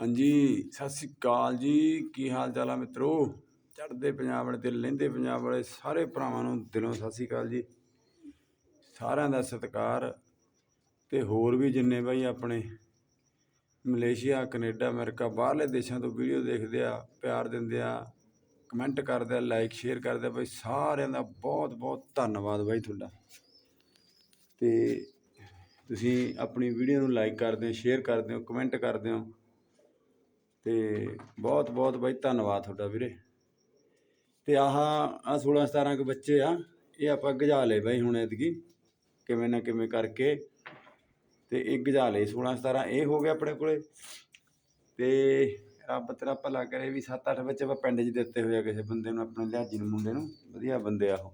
ਹਾਂਜੀ, ਸਤਿ ਸ੍ਰੀ ਅਕਾਲ ਜੀ। ਕੀ ਹਾਲ ਚਾਲ ਆ ਮਿੱਤਰੋ? ਚੜ੍ਹਦੇ ਪੰਜਾਬ ਵਾਲੇ, ਤੇ ਲਹਿੰਦੇ ਪੰਜਾਬ ਵਾਲੇ ਸਾਰੇ ਭਰਾਵਾਂ ਨੂੰ ਦਿਲੋਂ ਸਤਿ ਸ੍ਰੀ ਅਕਾਲ ਜੀ। ਸਾਰਿਆਂ ਦਾ ਸਤਿਕਾਰ, ਤੇ ਹੋਰ ਵੀ ਜਿੰਨੇ ਬਾਈ ਆਪਣੇ ਮਲੇਸ਼ੀਆ, ਕੈਨੇਡਾ, ਅਮਰੀਕਾ, ਬਾਹਰਲੇ ਦੇਸ਼ਾਂ ਤੋਂ ਵੀਡੀਓ ਦੇਖਦੇ ਆ, ਪਿਆਰ ਦਿੰਦੇ ਆ, ਕਮੈਂਟ ਕਰਦੇ ਆ, ਲਾਈਕ, ਸ਼ੇਅਰ ਕਰਦੇ ਆ, ਬਾਈ ਸਾਰਿਆਂ ਦਾ ਬਹੁਤ ਬਹੁਤ ਧੰਨਵਾਦ ਬਾਈ ਤੁਹਾਡਾ। ਤੇ ਤੁਸੀਂ ਆਪਣੀ ਵੀਡੀਓ ਨੂੰ ਲਾਈਕ ਕਰਦੇ ਹੋ, ਸ਼ੇਅਰ ਕਰਦੇ ਹੋ, ਕਮੈਂਟ ਕਰਦੇ ਹੋ ਤੇ ਬਹੁਤ ਬਹੁਤ ਬਾਈ ਧੰਨਵਾਦ ਤੁਹਾਡਾ ਵੀਰੇ। ਤੇ ਆਹ ਆ 16 17 ਕੁ ਬੱਚੇ ਆ, ਇਹ ਆਪਾਂ ਗਜਾ ਲਏ ਬਾਈ ਹੁਣ ਐਤਕੀ, ਕਿਵੇਂ ਨਾ ਕਿਵੇਂ ਕਰਕੇ। ਤੇ ਇਹ ਗਜਾ ਲਏ 16 17 ਇਹ ਹੋ ਗਿਆ ਆਪਣੇ ਕੋਲੇ। ਤੇ ਰੱਬ ਤੇਰਾ ਭਲਾ ਕਰੇ ਵੀ 7-8 ਬੱਚੇ ਆਪਾਂ ਪਿੰਡ 'ਚ ਦਿੱਤੇ ਹੋਏ ਆ ਕਿਸੇ ਬੰਦੇ ਨੂੰ, ਆਪਣੇ ਲਿਹਾਜੀ ਨੂੰ, ਮੁੰਡੇ ਨੂੰ, ਵਧੀਆ ਬੰਦੇ ਆ ਉਹ।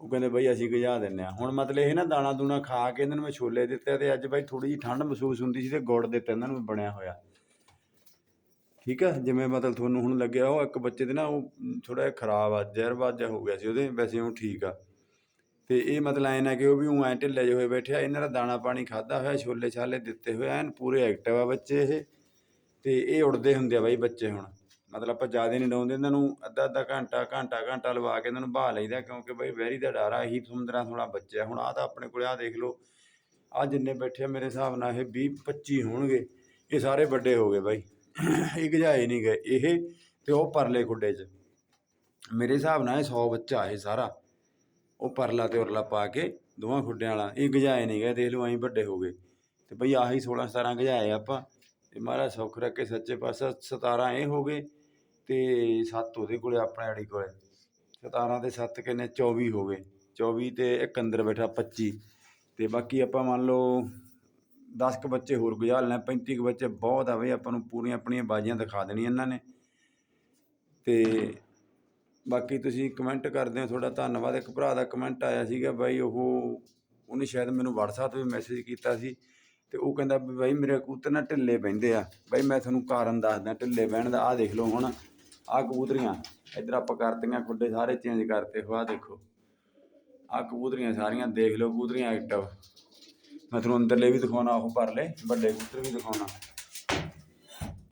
ਉਹ ਕਹਿੰਦੇ ਬਈ ਅਸੀਂ ਗਜਾ ਦਿੰਨੇ ਆ। ਹੁਣ ਮਤਲਬ ਇਹ ਨਾ ਦਾਣਾ ਦੂਣਾ ਖਾ ਕੇ ਇਹਨਾਂ ਨੂੰ ਮੈਂ ਛੋਲੇ ਦਿੱਤੇ ਤੇ ਅੱਜ ਬਾਈ ਥੋੜੀ ਜਿਹੀ ਠੰਡ ਮਹਿਸੂਸ ਹੁੰਦੀ ਸੀ ਤੇ ਗੁੜ ਦਿੱਤਾ, ਇਹਨਾਂ ਨੂੰ ਬਣਿਆ ਹੋਇਆ। ਠੀਕ ਆ? ਜਿਵੇਂ ਮਤਲਬ ਤੁਹਾਨੂੰ ਹੁਣ ਲੱਗਿਆ ਉਹ ਇੱਕ ਬੱਚੇ ਦੇ ਨਾ ਉਹ ਥੋੜਾ ਜਿਹਾ ਖਰਾਬ ਆ ਜ਼ਹਿਰਬਾਦ ਜਿਹਾ ਹੋ ਗਿਆ ਸੀ ਉਹਦੇ, ਵੈਸੇ ਉਹ ਠੀਕ ਆ। ਤੇ ਇਹ ਮਤਲਬ ਐ ਨਾ ਕਿ ਉਹ ਵੀ ਉਹ ਐ ਢਿੱਲੇ ਜਿਹੇ ਹੋਏ ਬੈਠੇ ਆ, ਇਹਨਾਂ ਦਾ ਦਾਣਾ ਪਾਣੀ ਖਾਦਾ ਹੋਇਆ, ਛੋਲੇ ਛਾਲੇ ਦਿੱਤੇ ਹੋਏ ਐਨ ਪੂਰੇ ਐਕਟਿਵ ਆ ਬੱਚੇ ਇਹ। ਤੇ ਇਹ ਉੜਦੇ ਹੁੰਦੇ ਆ ਬਾਈ ਬੱਚੇ ਹੁਣ। ਮਤਲਬ ਆਪਾਂ ਜ਼ਿਆਦਾ ਨਹੀਂ ਡਾਉਂਦੇ, ਇਹਨਾਂ ਨੂੰ ਅੱਧਾ ਅੱਧਾ ਘੰਟਾ ਘੰਟਾ ਘੰਟਾ ਲਵਾ ਕੇ ਇਹਨਾਂ ਨੂੰ ਬਾਹ ਲਈਦਾ, ਕਿਉਂਕਿ ਬਾਈ ਵੈਰੀ ਦਾ ਡਰ ਆ, ਇਹੀ 15 16 ਬੱਚੇ। ਹੁਣ ਆ ਤਾਂ ਆਪਣੇ ਕੋਲ ਆ ਦੇਖ ਲਓ ਆ ਜਿੰਨੇ ਬੈਠੇ ਆ ਮੇਰੇ ਹਿਸਾਬ ਨਾਲ ਇਹ 20 25 ਹੋਣਗੇ, ਇਹ ਸਾਰੇ ਵੱਡੇ ਹੋ ਗਏ ਬਾਈ। ਇਹ ਗਜਾਏ ਨਹੀਂ ਗਏ ਇਹ ਤੇ ਉਹ ਪਰਲੇ ਖੁੱਡੇ 'ਚ। ਮੇਰੇ ਹਿਸਾਬ ਨਾਲ ਇਹ 100 ਬੱਚਾ ਇਹ ਸਾਰਾ। ਉਹ ਪਰਲਾ ਤੇ ਉਰਲਾ ਪਾ ਕੇ ਦੋਵਾਂ ਖੁੱਡਿਆਂ ਵਾਲਾ। ਇਹ ਗਜਾਏ ਨਹੀਂ ਗਏ ਦੇਖ ਲਓ ਐਂ ਵੱਡੇ ਹੋ ਗਏ। ਤੇ ਬਈ ਆਹੀ 16 17 ਗਜਾਏ ਆਪਾਂ। ਤੇ ਮਹਾਰਾਜ ਸੁੱਖ ਰੱਖੇ ਸੱਚੇ ਪਾਸਾ 17 ਇਹ ਹੋ ਗਏ ਤੇ 7 ਉਹਦੇ ਕੋਲੇ, ਆਪਣੇ ਅੜੀ ਕੋਲੇ। 17 ਤੇ 7 ਕਿੰਨੇ 24 ਹੋ ਗਏ। 24 ਤੇ ਇੱਕ ਅੰਦਰ ਬੈਠਾ 25 ਤੇ ਬਾਕੀ ਆਪਾਂ ਮੰਨ ਲਓ ਦਸ ਕੁ ਬੱਚੇ ਹੋਰ ਗੁਜ਼ਾਰ ਲੈਣਾ 35 ਕੁ ਬੱਚੇ ਬਹੁਤ ਆ ਬਈ, ਆਪਾਂ ਨੂੰ ਪੂਰੀਆਂ ਆਪਣੀਆਂ ਬਾਜੀਆਂ ਦਿਖਾ ਦੇਣੀਆਂ ਇਹਨਾਂ ਨੇ। ਤੇ ਬਾਕੀ ਤੁਸੀਂ ਕਮੈਂਟ ਕਰਦੇ ਹੋ, ਤੁਹਾਡਾ ਧੰਨਵਾਦ। ਇੱਕ ਭਰਾ ਦਾ ਕਮੈਂਟ ਆਇਆ ਸੀਗਾ ਬਾਈ, ਉਹ, ਉਹਨੇ ਸ਼ਾਇਦ ਮੈਨੂੰ WhatsApp ਤੇ ਵੀ ਮੈਸੇਜ ਕੀਤਾ ਸੀ ਤੇ ਉਹ ਕਹਿੰਦਾ ਵੀ ਬਾਈ, ਮੇਰੇ ਕਬੂਤਰ ਨਾ ਢਿੱਲੇ ਬਹਿੰਦੇ ਆ। ਬਾਈ, ਮੈਂ ਤੁਹਾਨੂੰ ਕਾਰਨ ਦੱਸਦਾ ਢਿੱਲੇ ਬਹਿਣ ਦਾ, ਆਹ ਦੇਖ ਲਓ ਹੁਣ, ਆਹ ਕਬੂਤਰੀਆਂ, ਇੱਧਰ ਆਪਾਂ ਕਰਤੀਆਂ, ਖੁੱਡੇ ਸਾਰੇ ਚੇਂਜ ਕਰਤੇ ਹੋ ਆਹ ਦੇਖੋ, ਆਹ ਕਬੂਤਰੀਆਂ ਸਾਰੀਆਂ ਦੇਖ ਲਓ, ਕਬੂਤਰੀਆਂ ਐਕਟਿਵ ਮੈਂ ਤੁਹਾਨੂੰ ਅੰਦਰਲੇ ਵੀ ਦਿਖਾਉਣਾ, ਉਹ ਪਰਲੇ, ਵੱਡੇ ਕਬੂਤਰ ਵੀ ਦਿਖਾਉਣਾ।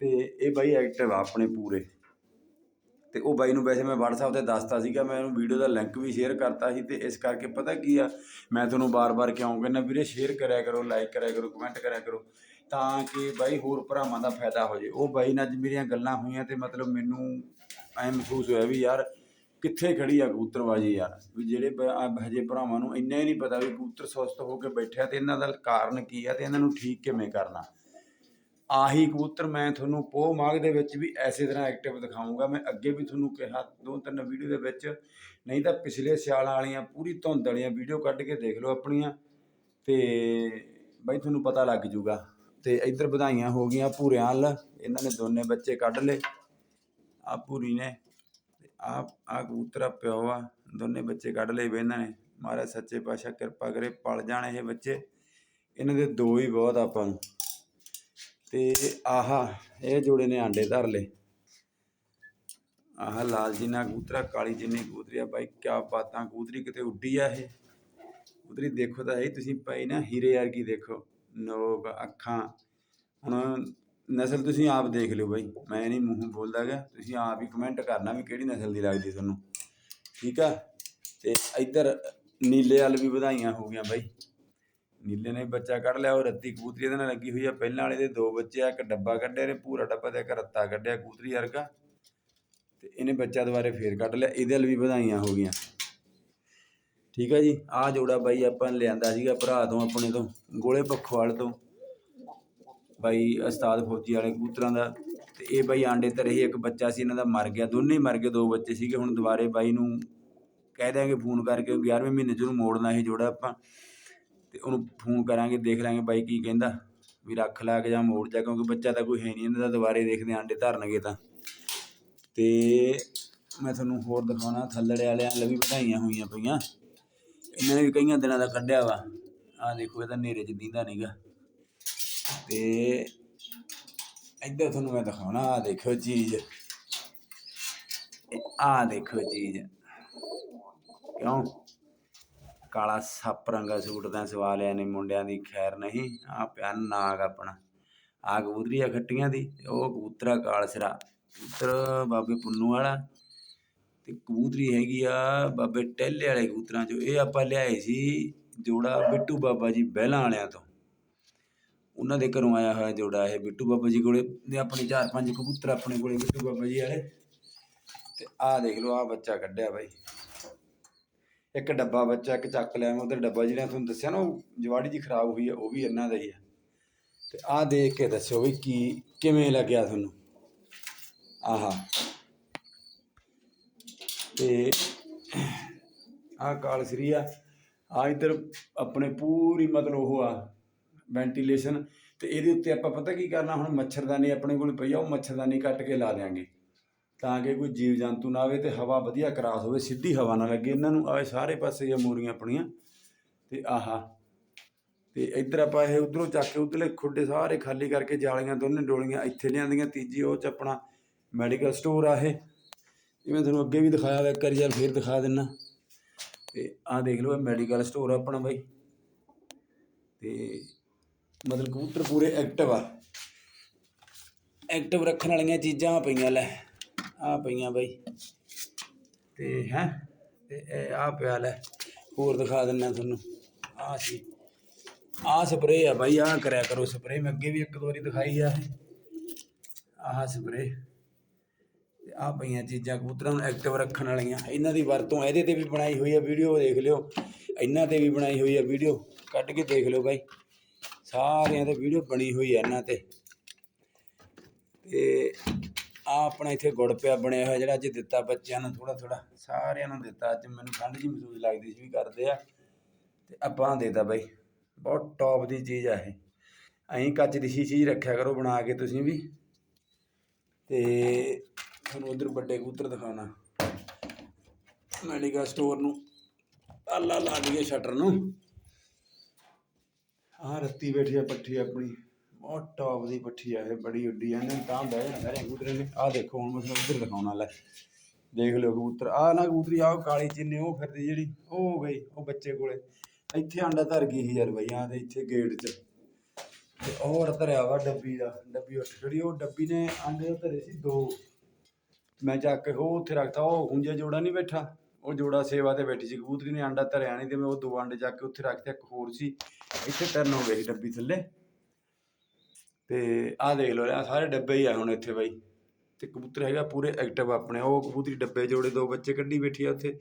ਤੇ ਇਹ ਬਾਈ ਐਕਟਿਵ ਆ ਆਪਣੇ ਪੂਰੇ। ਤੇ ਉਹ ਬਾਈ ਨੂੰ ਵੈਸੇ ਮੈਂ WhatsApp ਤੇ ਦੱਸਤਾ ਸੀਗਾ, ਮੈਂ ਉਹਨੂੰ ਵੀਡੀਓ ਦਾ ਲਿੰਕ ਵੀ ਸ਼ੇਅਰ ਕਰਤਾ ਸੀ, ਤੇ ਇਸ ਕਰਕੇ ਪਤਾ ਕੀ ਆ, ਮੈਂ ਤੁਹਾਨੂੰ ਬਾਰ-ਬਾਰ ਕਿਉਂ ਕਹਿੰਦਾ, ਵੀਰੇ ਸ਼ੇਅਰ ਕਰਿਆ ਕਰੋ ਲਾਈਕ ਕਰਿਆ ਕਰੋ ਕਮੈਂਟ ਕਰਿਆ ਕਰੋ, ਤਾਂ ਕਿ ਬਾਈ ਹੋਰ ਭਰਾਵਾਂ ਦਾ ਫਾਇਦਾ ਹੋ ਜੇ ਉਹ ਬਾਈ ਨਾਲ ਅੱਜ ਮੇਰੀਆਂ ਗੱਲਾਂ ਹੋਈਆਂ ਤੇ ਮਤਲਬ ਮੈਨੂੰ ਐ ਮਹਿਸੂਸ ਹੋਇਆ ਵੀ ਯਾਰ ਕਿੱਥੇ ਖੜੀ ਆ ਕਬੂਤਰਬਾਜੀ ਯਾਰ? ਵੀ ਜਿਹੜੇ ਬ- ਆਹ ਹਜੇ ਭਰਾਵਾਂ ਨੂੰ ਇੰਨਾ ਹੀ ਨਹੀਂ ਪਤਾ ਵੀ ਕਬੂਤਰ ਸੁਸਤ ਹੋ ਕੇ ਬੈਠਿਆ ਤੇ ਇਹਨਾਂ ਦਾ ਕਾਰਨ ਕੀ ਆ ਤੇ ਇਹਨਾਂ ਨੂੰ ਠੀਕ ਕਿਵੇਂ ਕਰਨਾ? ਆਹੀ ਕਬੂਤਰ ਮੈਂ ਤੁਹਾਨੂੰ ਪੋਹ ਮਾਗ ਦੇ ਵਿੱਚ ਵੀ ਐਸੇ ਤਰ੍ਹਾਂ ਐਕਟਿਵ ਦਿਖਾਊਂਗਾ। ਮੈਂ ਅੱਗੇ ਵੀ ਤੁਹਾਨੂੰ ਕਿਹਾ, ਦੋ ਤਿੰਨ ਵੀਡੀਓ ਦੇ ਵਿੱਚ, ਨਹੀਂ ਤਾਂ ਪਿਛਲੇ ਸਿਆਲਾਂ ਵਾਲੀਆਂ ਪੂਰੀ ਧੁੰਦ ਵਾਲੀਆਂ ਵੀਡੀਓ ਕੱਢ ਕੇ ਦੇਖ ਲਓ ਆਪਣੀਆਂ ਤੇ ਬਾਈ ਤੁਹਾਨੂੰ ਪਤਾ ਲੱਗ ਜੂਗਾ। ਤੇ ਇੱਧਰ ਵਧਾਈਆਂ ਹੋ ਗਈਆਂ ਭੂਰਿਆਂ ਵੱਲ। ਇਹਨਾਂ ਨੇ ਦੋਨੇ ਬੱਚੇ ਕੱਢ ਲਏ। ਆ ਭੂਰੀ ਨੇ। ਤੇ ਆ ਆ ਕਬੂਤਰਾ ਪਿਓ ਆ, ਦੋਨੇ ਬੱਚੇ ਕੱਢ ਲਏ ਵੀ ਇਹਨਾਂ ਨੇ। ਮਹਾਰਾਜ ਸੱਚੇ ਪਾਤਸ਼ਾਹ ਕਿਰਪਾ ਕਰੇ, ਪਲ ਜਾਣ ਇਹ ਬੱਚੇ। ਇਹਨਾਂ ਦੇ ਦੋ ਹੀ ਬਹੁਤ ਆਪਾਂ ਨੂੰ। ਤੇ ਆਹਾ, ਇਹ ਜੋੜੇ ਨੇ ਆਂਡੇ ਧਰ ਲਏ। ਆਹ, ਲਾਲ ਜੀ ਨਾਲ ਕਬੂਤਰਾ ਕਾਲੀ ਜੀ ਨੇ ਕਬੂਤਰੀ ਆ। ਬਾਈ, ਕਿਆ ਬਾਤਾਂ, ਕਬੂਤਰੀ ਕਿਤੇ ਉੱਡੀ ਆ ਇਹ। ਕਬੂਤਰੀ ਦੇਖੋ ਤਾਂ ਇਹ ਤੁਸੀਂ ਪਾਈ ਨਾ ਹੀਰੇ ਵਰਗੀ ਦੇਖੋ। ਨੋਕ, ਅੱਖਾਂ। ਹੁਣ ਨਸਲ ਤੁਸੀਂ ਆਪ ਦੇਖ ਲਿਓ ਬਾਈ। ਮੈਂ ਨਹੀਂ ਮੂੰਹ ਬੋਲਦਾ ਗਾ ਤੁਸੀਂ ਆਪ ਹੀ ਕਮੈਂਟ ਕਰਨਾ ਵੀ ਕਿਹੜੀ ਨਸਲ ਦੀ ਲੱਗਦੀ ਤੁਹਾਨੂੰ। ਠੀਕ ਆ? ਤੇ ਇੱਧਰ ਨੀਲੇ ਵਾਲ ਵੀ ਵਧਾਈਆਂ ਹੋ ਗਈਆਂ ਬਾਈ। ਨੀਲੇ ਨੇ ਬੱਚਾ ਕੱਢ ਲਿਆ, ਉਹ ਰੱਤੀ ਕਬੂਤਰੀ ਇਹਦੇ ਨਾਲ ਲੱਗੀ ਹੋਈ ਆ। ਪਹਿਲਾਂ ਵਾਲੇ ਦੇ ਦੋ ਬੱਚੇ ਆ, ਇੱਕ ਡੱਬਾ ਕੱਢਿਆ ਨੇ ਪੂਰਾ ਡੱਬਾ ਤੇ ਇੱਕ ਰੱਤਾ ਕੱਢਿਆ ਕਬੂਤਰੀ ਵਰਗਾ। ਤੇ ਇਹਨੇ ਬੱਚਾ ਦੁਬਾਰੇ ਫੇਰ ਕੱਢ ਲਿਆ। ਇਹਦੇ ਨਾਲ ਵੀ ਵਧਾਈਆਂ ਹੋ ਗਈਆਂ। ਠੀਕ ਆ ਜੀ? ਆਹ ਜੋੜਾ ਬਾਈ ਆਪਾਂ ਲਿਆਂਦਾ ਸੀਗਾ ਭਰਾ ਤੋਂ, ਆਪਣੇ ਤੋਂ, ਗੋਲੇ ਪਖਵਾਲ ਤੋਂ। ਬਾਈ ਉਸਤਾਦ ਫੌਜੀ ਵਾਲੇ ਕਬੂਤਰਾਂ ਦਾ ਤੇ ਇਹ ਬਾਈ ਆਂਡੇ ਧਰੇ ਸੀ, ਇੱਕ ਬੱਚਾ ਸੀ, ਇਹਨਾਂ ਦਾ ਮਰ ਗਿਆ, ਦੋਨੇ ਹੀ ਮਰ ਗਏ, ਦੋ ਬੱਚੇ ਸੀਗੇ, ਹੁਣ ਦੁਬਾਰੇ ਬਾਈ ਨੂੰ ਕਹਿ ਦਿਆਂਗੇ ਫੋਨ ਕਰਕੇ 11ਵੇਂ ਮਹੀਨੇ ਚ ਉਹਨੂੰ ਮੋੜਨਾ ਇਹ ਜੋੜਾ ਆਪਾਂ, ਤੇ ਉਹਨੂੰ ਫੋਨ ਕਰਾਂਗੇ, ਦੇਖ ਲਾਂਗੇ ਬਾਈ ਕੀ ਕਹਿੰਦਾ, ਵੀ ਰੱਖ ਲਾ ਕੇ ਜਾਂ ਮੋੜ ਜਾ, ਕਿਉਂਕਿ ਬੱਚਾ ਤਾਂ ਕੋਈ ਹੈ ਨਹੀਂ, ਇਹਨਾਂ ਦਾ ਦੁਬਾਰੇ ਦੇਖਦੇ ਆਂਡੇ ਧਰਨਗੇ ਤਾਂ। ਤੇ ਮੈਂ ਤੁਹਾਨੂੰ ਹੋਰ ਦਿਖਾਉਣਾ, ਥੱਲੜੇ ਵਾਲਿਆਂ ਲਈ ਵੀ ਵਧਾਈਆਂ ਹੋਈਆਂ ਪਈਆਂ। ਇਹਨਾਂ ਨੇ ਵੀ ਕਈਆਂ ਦਿਨਾਂ ਦਾ ਕੱਢਿਆ ਵਾ। ਆਹ ਦੇਖੋ, ਇਹ ਤਾਂ ਨੇਰੇ 'ਚ ਦੀਂਦਾ ਨਹੀਂਗਾ ਤੇ ਇੱਧਰ ਤੁਹਾਨੂੰ ਮੈਂ ਦਿਖਾਉਣਾ, ਆਹ ਦੇਖੋ ਚੀਜ਼। ਆਹ ਦੇਖੋ ਚੀਜ਼। ਕਿਉਂ? ਕਾਲਾ ਸੱਪ ਰੰਗਾ ਸੂਟ ਦਾ ਸਵਾ ਲਿਆ ਨੇ ਮੁੰਡਿਆਂ ਦੀ, ਖੈਰ ਨਹੀਂ ਆ ਪਿਆ ਨਾਗ ਆਪਣਾ। ਆ ਕਬੂਤਰੀ ਆ ਖੱਟੀਆਂ ਦੀ, ਤੇ ਉਹ ਕਬੂਤਰਾ ਕਾਲ ਸਿਰਾ। ਕਬੂਤਰ ਬਾਬੇ ਪੁੰਨੂ ਵਾਲਾ। ਤੇ ਕਬੂਤਰੀ ਹੈਗੀ ਆ ਬਾਬੇ ਟਹਿਲੇ ਵਾਲੇ ਕਬੂਤਰਾਂ ਚੋਂ। ਇਹ ਆਪਾਂ ਲਿਆਏ ਸੀ ਜੋੜਾ ਬਿੱਟੂ ਬਾਬਾ ਜੀ ਬਹਿਲਾਂ ਵਾਲਿਆਂ ਤੋਂ। ਉਹਨਾਂ ਦੇ ਘਰੋਂ ਆਇਆ ਹੋਇਆ ਜੋੜਾ ਇਹ ਬਿੱਟੂ ਬਾਬਾ ਜੀ ਕੋਲੇ ਨੇ ਆਪਣੇ ਚਾਰ ਪੰਜ ਕਬੂਤਰ ਆਪਣੇ ਕੋਲੇ ਬਿੱਟੂ ਬਾਬਾ ਜੀ ਵਾਲੇ। ਤੇ ਆਹ ਦੇਖ ਲਓ, ਆਹ ਬੱਚਾ ਕੱਢਿਆ ਬਾਈ। ਇੱਕ ਡੱਬਾ ਬੱਚਾ, ਇੱਕ ਚੱਕ ਲਿਆ ਮੈਂ ਉਧਰ ਡੱਬਾ ਜਿਹੜਾ ਤੁਹਾਨੂੰ ਦੱਸਿਆ ਨਾ, ਉਹ ਜਵਾੜੀ ਜੀ ਖਰਾਬ ਹੋਈ ਹੈ ਉਹ ਵੀ ਇਹਨਾਂ ਦਾ ਹੀ ਹੈ ਤੇ ਆਹ ਦੇਖ ਕੇ ਦੱਸਿਓ ਵੀ ਕੀ, ਕਿਵੇਂ ਲੱਗਿਆ ਤੁਹਾਨੂੰ? ਆਹਾ। ਤੇ ਆਹ ਕਾਲ ਸ੍ਰੀ ਆ ਆ ਇਧਰ ਆਪਣੇ ਪੂਰੀ ਮਤਲਬ ਉਹ ਆ। ਵੈਂਟੀਲੇਸ਼ਨ ਤੇ ਇਹਦੇ ਉੱਤੇ ਆਪਾਂ ਪਤਾ ਕੀ ਕਰਨਾ, ਹੁਣ ਮੱਛਰਦਾਨੀ ਆਪਣੇ ਕੋਲ ਪਈ ਆ, ਉਹ ਮੱਛਰਦਾਨੀ ਕੱਟ ਕੇ ਲਾ ਦਿਆਂਗੇ। ਤਾਂ ਕਿ ਕੋਈ ਜੀਵ ਜੰਤੂ ਨਾ ਆਵੇ ਤੇ ਹਵਾ ਵਧੀਆ ਕਰਾਸ ਹੋਵੇ, ਸਿੱਧੀ ਹਵਾ ਨਾ ਲੱਗੇ। ਇਹਨਾਂ ਨੂੰ ਆਵੇ ਸਾਰੇ ਪਾਸੇ ਇਹ ਮੂਰੀਆਂ ਆਪਣੀਆਂ ਤੇ ਆਹਾ। ਤੇ ਇੱਧਰ ਆਪਾਂ ਇਹ ਉਧਰੋਂ ਚੱਕ ਕੇ ਉਧਰਲੇ ਖੁੱਡੇ ਸਾਰੇ ਖਾਲੀ ਕਰਕੇ ਜਾਲੀਆਂ ਦੋਨੇ ਡੋਲੀਆਂ ਇੱਥੇ ਲਿਆਂਦੀਆਂ। ਤੀਜੀ ਉਹ ਚ ਆਪਣਾ ਮੈਡੀਕਲ ਸਟੋਰ ਆ ਇਹ। ਜਿਵੇਂ ਤੁਹਾਨੂੰ ਅੱਗੇ ਵੀ ਦਿਖਾਇਆ ਹੋਇਆ ਇੱਕ ਵਾਰੀ ਯਾਰ ਫੇਰ ਦਿਖਾ ਦਿੰਨਾ। ਤੇ ਆਹ ਦੇਖ ਲਓ, ਇਹ ਮੈਡੀਕਲ ਸਟੋਰ ਆਪਣਾ ਬਾਈ। ਤੇ ਮਤਲਬ ਕਬੂਤਰ ਪੂਰੇ ਐਕਟਿਵ ਆ। ਐਕਟਿਵ ਰੱਖਣ ਵਾਲੀਆਂ ਚੀਜ਼ਾਂ ਪਈਆਂ, ਲੈ, ਆ ਪਈਆਂ ਬਾਈ। ਤੇ ਹੈ, ਤੇ ਇਹ ਆ ਪਿਆ, ਲੈ, ਹੋਰ ਦਿਖਾ ਦਿੰਨਾ ਤੁਹਾਨੂੰ। ਆ ਸੀ। ਆ ਸਪਰੇ ਆ ਬਾਈ, ਆ ਕਰਿਆ ਕਰੋ ਸਪਰੇ ਮੈਂ ਅੱਗੇ ਵੀ ਇੱਕ ਦੋ ਵਾਰੀ ਦਿਖਾਈ ਆ। ਆਹ ਸਪਰੇ ਤੇ ਆ ਪਈਆਂ ਚੀਜ਼ਾਂ ਕਬੂਤਰਾਂ ਨੂੰ ਐਕਟਿਵ ਰੱਖਣ ਵਾਲੀਆਂ। ਇਹਨਾਂ ਦੀ ਵਰਤੋਂ ਇਹਦੇ ਤੇ ਵੀ ਬਣਾਈ ਹੋਈ ਆ ਵੀਡੀਓ, ਦੇਖ ਲਿਓ। ਇਹਨਾਂ ਤੇ ਵੀ ਬਣਾਈ ਹੋਈ ਆ ਵੀਡੀਓ। ਕੱਢ ਕੇ ਦੇਖ ਲਿਓ ਬਾਈ। ਸਾਰਿਆਂ ਤੇ ਵੀਡੀਓ ਬਣੀ ਹੋਈ ਆ ਇਹਨਾਂ ਤੇ। ਤੇ ਆ ਆਪਣਾ ਇੱਥੇ ਗੁੜ ਪਿਆ ਬਣਿਆ ਹੋਇਆ, ਜਿਹੜਾ ਅੱਜ ਦਿੱਤਾ ਬੱਚਿਆਂ ਨੂੰ ਥੋੜਾ ਥੋੜਾ ਸਾਰਿਆਂ ਨੂੰ ਦਿੱਤਾ ਅੱਜ, ਮੈਨੂੰ ਠੰਡ ਜੀ ਮਹਿਸੂਸ ਲੱਗਦੀ ਸੀ ਵੀ ਕਰਦੇ ਆ। ਤੇ ਆਪਾਂ ਦੇਤਾ ਬਾਈ। ਬਹੁਤ ਟੌਪ ਦੀ ਚੀਜ਼ ਆ ਇਹ। ਐਂ ਕੱਚ ਦੀ ਸ਼ੀਸ਼ੀ ਰੱਖਿਆ ਕਰੋ ਬਣਾ ਕੇ ਤੁਸੀਂ ਵੀ। ਤੇ ਤੁਹਾਨੂੰ ਉਧਰ ਵੱਡੇ ਕਬੂਤਰ ਦਿਖਾਉਣਾ। ਮੈਡੀਕਲ ਸਟੋਰ ਨੂੰ। ਤਾਲਾ ਲਾ ਦਈਏ ਸ਼ਟਰ ਨੂੰ। ਆਹ ਰੱਤੀ ਬੈਠੀ ਆ ਪੱਠੀ ਆਪਣੀ। ਬਹੁਤ ਟੌਪ ਦੀ ਪੱਠੀ ਆ ਇਹ, ਬੜੀ ਉੱਡੀ ਆ। ਇਹਨੇ ਤਾਂ ਬਹਿ ਜਾਣਾ ਸਾਰੇ ਕਬੂਤਰ ਨੇ ਆਹ ਦੇਖੋ ਹੁਣ ਮੈਂ ਤੁਹਾਨੂੰ ਉਧਰ ਦਿਖਾਉਣ ਵਾਲਾ। ਦੇਖ ਲਿਓ ਕਬੂਤਰ। ਆਹ ਨਾ ਕਬੂਤਰੀ, ਆਹ ਕਾਲੀ ਚਿੰਨੇ, ਉਹ ਫਿਰਦੀ ਜਿਹੜੀ, ਉਹ ਗਈ, ਉਹ ਬੱਚੇ ਕੋਲੇ। ਇੱਥੇ ਆਂਡਾ ਧਰ ਗਈ ਸੀ ਯਾਰ ਬਈ, ਆਹ ਦੇ ਇੱਥੇ ਗੇਟ 'ਚ। ਤੇ ਹੋਰ ਧਰਿਆ ਵਾ ਡੱਬੀ ਦਾ, ਡੱਬੀ ਉੱਠ ਖੜੀ। ਉਹ ਡੱਬੀ ਨੇ ਆਂਡੇ ਧਰੇ ਸੀ ਦੋ। ਮੈਂ ਚੱਕ ਕੇ ਉਹ ਉੱਥੇ ਰੱਖਤਾ, ਉਹ ਹੁੰਜੇ ਜੋੜਾ ਨਹੀਂ ਬੈਠਾ। ਉਹ ਜੋੜਾ ਸੇਵਾ ਤੇ ਬੈਠੀ ਸੀ। ਕਬੂਤਰੀ ਨੇ ਆਂਡਾ ਧਰਿਆ ਨਹੀਂ ਤੇ ਮੈਂ ਉਹ ਦੋ ਆਂਡੇ ਚੱਕ ਕੇ ਉੱਥੇ ਰੱਖਤੇ, ਇੱਕ ਹੋਰ ਸੀ। ਇੱਥੇ ਟਰਨ ਹੋ ਗਏ ਸੀ ਡੱਬੀ ਥੱਲੇ। ਤੇ ਆਹ ਦੇਖ ਲਓ ਆ ਸਾਰੇ ਡੱਬੇ ਹੀ ਆ ਹੁਣ ਇੱਥੇ ਬਾਈ। ਤੇ ਕਬੂਤਰ ਹੈਗਾ ਪੂਰੇ ਐਕਟਿਵ ਆਪਣੇ। ਉਹ ਕਬੂਤਰੀ ਡੱਬੇ ਜੋੜੇ ਦੋ ਬੱਚੇ ਕੱਢੀ ਬੈਠੀ ਆ ਉੱਥੇ।